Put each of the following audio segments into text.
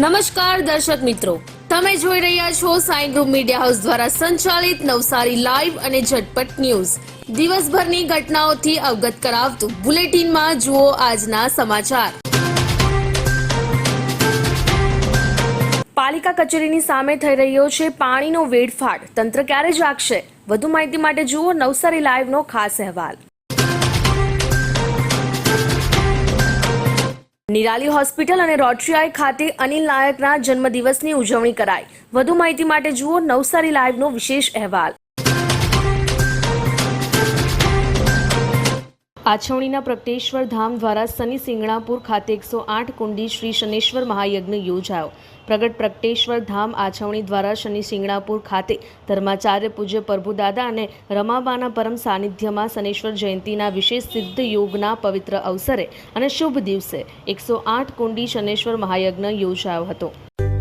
નમસ્કાર દર્શક મિત્રો. તમે જોઈ રહ્યા છો સાઈ ગ્રુપ મીડિયા હાઉસ દ્વારા સંચાલિત નવસારી લાઈવ અને ઝટપટ ન્યૂઝ. દિવસભરની ઘટનાઓથી અવગત કરાવતું બુલેટિનમાં જુઓ આજના સમાચાર. પાલિકા કચેરીની સામે થઈ રહ્યો છે પાણીનો વેડફાટ. તંત્ર ક્યારે જાગશે? વધુ માહિતી માટે જુઓ નવસારી લાઈવનો ખાસ અહેવાલ. નિરાલી હોસ્પિટલ અને રોટરીઆઈ ખાતે અનિલ નાયકના જન્મદિવસની ઉજવણી કરાઈ. વધુ માહિતી માટે જુઓ નવસારી લાઈવનો વિશેષ અહેવાલ. આછવણીના પ્રગટેશ્વર ધામ દ્વારા શનિ સિંગણાપુર ખાતે એકસો આઠ કુંડી શ્રી શનેશ્વર મહાયજ્ઞ યોજાયો. પ્રગટ પ્રગટેશ્વર ધામ આછવણી દ્વારા શનિ સિંગણાપુર ખાતે ધર્માચાર્ય પૂજ્ય પ્રભુદાદા અને રમાબાના પરમ સાનિધ્યમાં શનેશ્વર જયંતીના વિશેષ સિદ્ધ યોગના પવિત્ર અવસરે અને શુભ દિવસે એકસો આઠ કુંડી શનેશ્વર મહાયજ્ઞ યોજાયો હતો.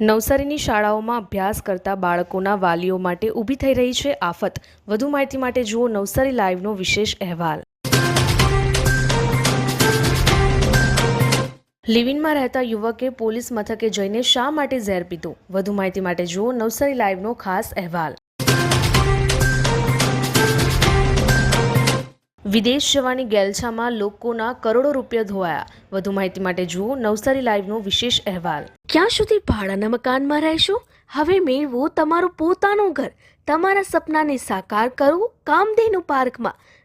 નવસારીની શાળાઓમાં અભ્યાસ કરતા બાળકોના વાલીઓ માટે ઊભી થઈ રહી છે આફત. વધુ માહિતી માટે જુઓ નવસારી લાઈવનો વિશેષ અહેવાલ. લિવિનમાં રહેતા યુવકે પોલીસ મથકે જઈને શા માટે ઝેર પીધું? વધુ માહિતી માટે જુઓ નવસારી લાઈવનો ખાસ અહેવાલ. વિદેશ જવાની ગેલછામાં લોકોના કરોડો રૂપિયા ધોવાયા. વધુ માહિતી માટે જુઓ નવસારી લાઈવનો વિશેષ અહેવાલ. ક્યાં સુધી ભાડાના મકાનમાં રહેશો? હવે મેળવો તમારું પોતાનું ઘર. તમારા સપનાને સાકાર કરો કામધેનુ પાર્કમાં.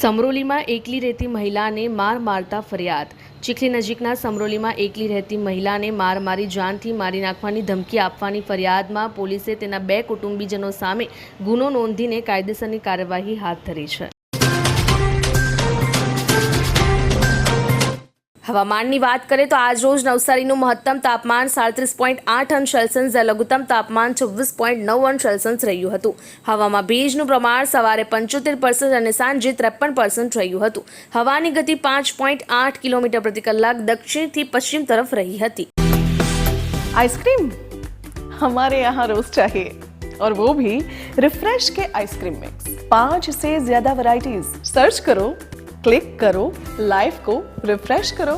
સમરોલીમાં એકલી રહેતી મહિલાને માર મારતા ફરિયાદ. ચીખલી નજીકના સમરોલીમાં એકલી રહેતી મહિલાને માર મારી જાનથી મારી નાખવાની ધમકી આપવાની ફરિયાદમાં પોલીસે તેના બે કુટુંબીજનો સામે ગુનો નોંધીને કાયદેસરની કાર્યવાહી હાથ ધરી છે. હવામાનની વાત કરીએ તો આજ રોજ નવસારીનું મહત્તમ તાપમાન સાડત્રીસ પોઈન્ટ આઠ અંશ સેલ્સિયસ જ્યારે લઘુત્તમ તાપમાન છવ્વીસ પોઈન્ટ નવ અંશ સેલ્સિયસ રહ્યું હતું હવામાં ભેજનું પ્રમાણ સવારે પંચોતેર પર્સન્ટ અને સાંજે ત્રેપન પર્સન્ટ રહ્યું હતું હવાની ગતિ પાંચ પોઈન્ટ આઠ કિલોમીટર પ્રતિ કલાક દક્ષિણથી પશ્ચિમ તરફ રહી હતી आइसक्रीम हमारे यहाँ रोज चाहिए और वो भी रिफ्रेश के आइसक्रीम मिक्स पांच से ज्यादा वैरायटीज सर्च करो ક્લિક કરો લાઈવ કો રિફ્રેશ કરો